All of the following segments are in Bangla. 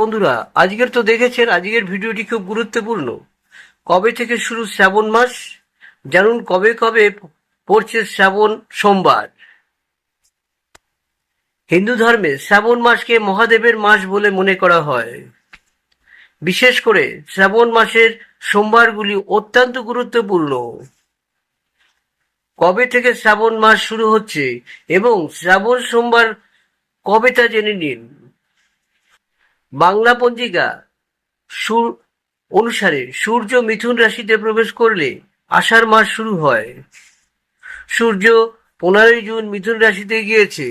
বন্ধুরা, আজকের তো দেখেছেন, আজকের ভিডিওটি খুব গুরুত্বপূর্ণ। কবে থেকে শুরু শ্রাবণ মাস? জানুন কবে কবে পড়ছে শ্রাবণ সোমবার। হিন্দু ধর্মে শ্রাবণ মাসকে মহাদেবের মাস বলে মনে করা হয়। বিশেষ করে শ্রাবণ মাসের সোমবারগুলি অত্যন্ত গুরুত্বপূর্ণ। কবে থেকে শ্রাবণ মাস শুরু হচ্ছে এবং শ্রাবণ সোমবার কবে তা জেনে নিন। বাংলা পঞ্জিকা, সুর অনুসারে সূর্য মিথুন রাশিতে প্রবেশ করলে আষাঢ় মাস শুরু হয়। সূর্য পনেরোই জুন মিথুন রাশিতে গিয়েছে।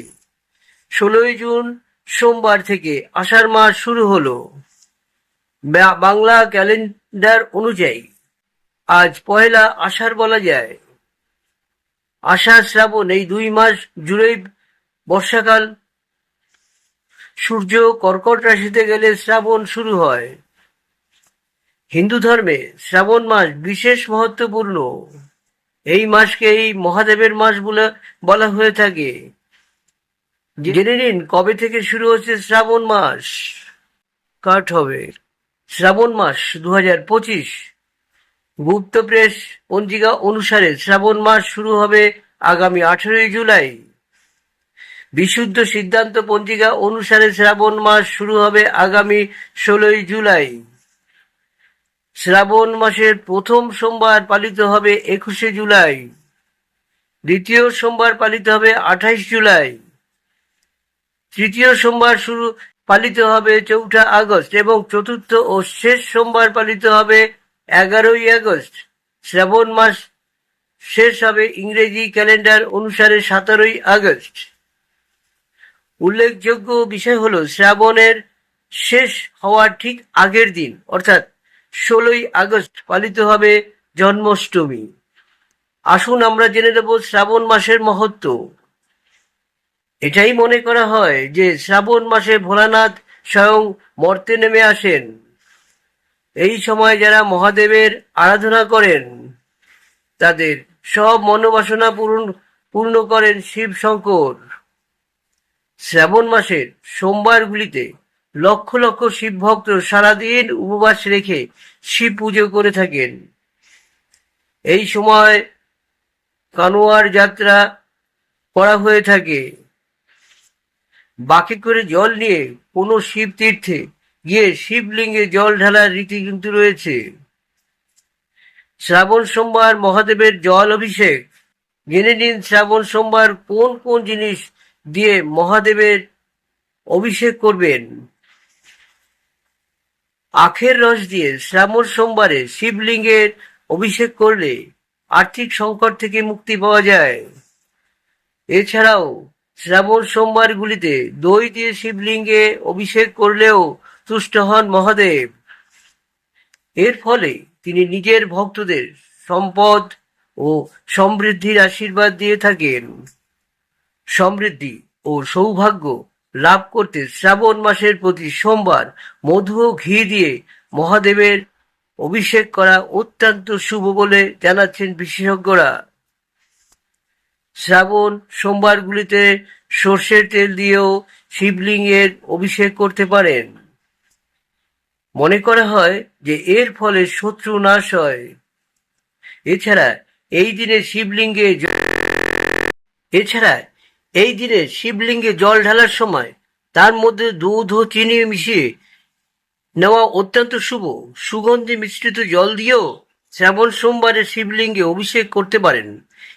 ষোলোই জুন সোমবার থেকে আষাঢ় মাস শুরু হলো। বাংলা ক্যালেন্ডার অনুযায়ী আজ পয়লা আষাঢ় বলা যায়। আষাঢ় শ্রাবণ এই দুই মাস জুড়েই বর্ষাকাল সূর্য কর্কট রাশিতে গেলে শ্রাবণ শুরু হয়। হিন্দু ধর্মে শ্রাবণ মাস বিশেষ মহত্বপূর্ণ। এই মাসকে এই মহাদেবের মাস বলে বলা হয়ে থাকে। জেনে নিন কবে থেকে শুরু হচ্ছে শ্রাবণ মাস। কাট হবে। শ্রাবণ মাস দু হাজার পঁচিশ। গুপ্ত প্রেস পঞ্জিকা অনুসারে শ্রাবণ মাস শুরু হবে আগামী আঠেরোই জুলাই। বিশুদ্ধ সিদ্ধান্ত পঞ্জিকা অনুসারে শ্রাবণ মাস শুরু হবে আগামী ষোলোই জুলাই। শ্রাবণ মাসের প্রথম সোমবার পালিত হবে একুশে জুলাই। দ্বিতীয় সোমবার পালিত হবে আঠাইশ জুলাই। তৃতীয় সোমবার শুরু পালিত হবে চৌঠা আগস্ট এবং চতুর্থ ও শেষ সোমবার পালিত হবে এগারোই আগস্ট। শ্রাবণ মাস শেষ হবে ইংরেজি ক্যালেন্ডার অনুসারে সতেরোই আগস্ট। উল্লেখযোগ্য বিষয় হলো, শ্রাবণের শেষ হওয়ার ঠিক আগের দিন, অর্থাৎ ষোলোই আগস্ট পালিত হবে জন্মাষ্টমী। আসুন আমরা জেনে নেব শ্রাবণ মাসের মহত্ব। এটাই মনে করা হয় যে শ্রাবণ মাসে ভোলানাথ স্বয়ং মর্তে নেমে আসেন। এই সময় যারা মহাদেবের আরাধনা করেন, তাদের সব মনোবাসনা পূরণ পূর্ণ করেন শিব শঙ্কর শ্রাবণ মাসের সোমবারগুলিতে লক্ষ লক্ষ শিব ভক্ত সারাদিন উপবাস রেখে শিব পুজো করে থাকেন। এই সময় কানোয়ার যাত্রা করা হয়ে থাকে। বাকি করে জল নিয়ে কোনো শিব তীর্থে গিয়ে শিবলিঙ্গে জল ঢালার রীতি কিন্তু রয়েছে। শ্রাবণ সোমবার মহাদেবের জল অভিষেক। জেনে নিন শ্রাবণ সোমবার কোন কোন জিনিস দিয়ে মহাদেবের অভিষেক করবেন। আখের রস দিয়ে শ্রাবণ সোমবারে শিবলিঙ্গের অভিষেক করলে আর্থিক সংকট থেকে মুক্তি পাওয়া যায়। এছাড়াও শ্রাবণ সোমবারগুলিতে দই দিয়ে শিবলিঙ্গে অভিষেক করলেও তুষ্ট হন মহাদেব। এর ফলে তিনি নিজের ভক্তদের সম্পদ ও সমৃদ্ধির আশীর্বাদ দিয়ে থাকেন। সমৃদ্ধি ও সৌভাগ্য লাভ করতে শ্রাবণ মাসের প্রতি সোমবার মধু ও ঘি দিয়ে মহাদেবের অভিষেক করা অত্যন্ত শুভ বলে জানাচ্ছেন বিশেষজ্ঞরা। শ্রাবণ সোমবারগুলিতে সর্ষের তেল দিয়েও শিবলিঙ্গের অভিষেক করতে পারেন। মনে করা হয় যে এর ফলে শত্রু নাশ হয়। এছাড়া এই দিনে শিবলিঙ্গে এছাড়া এই দিনে শিবলিঙ্গে জল ঢালার সময় তার মধ্যে দুধ ও চিনি মিশিয়ে নেওয়া অত্যন্ত শুভ। সুগন্ধি মিশ্রিত জল দিয়েও শ্রাবণ সোমবারে শিবলিঙ্গে অভিষেক করতে পারেন।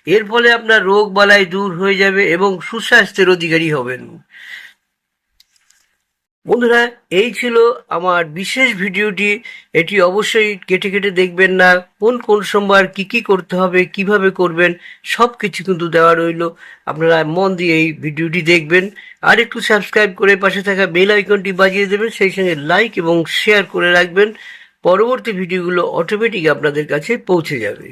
এর ফলে আপনার রোগ বালাই দূর হয়ে যাবে এবং সুস্বাস্থ্যের অধিকারী হবেন। বন্ধুরা, এই ছিল আমার বিশেষ ভিডিওটি। এটি অবশ্যই কেটে কেটে দেখবেন না, কোন কোন সোমবার কি কি করতে হবে, কীভাবে করবেন সব কিছু কিন্তু দেওয়া রইল। আপনারা মন দিয়ে এই ভিডিওটি দেখবেন। আর একটু সাবস্ক্রাইব করে পাশে থাকা বেল আইকনটি বাজিয়ে দেবেন, সেই সঙ্গে লাইক এবং শেয়ার করে রাখবেন। পরবর্তী ভিডিওগুলো অটোমেটিক আপনাদের কাছে পৌঁছে যাবে।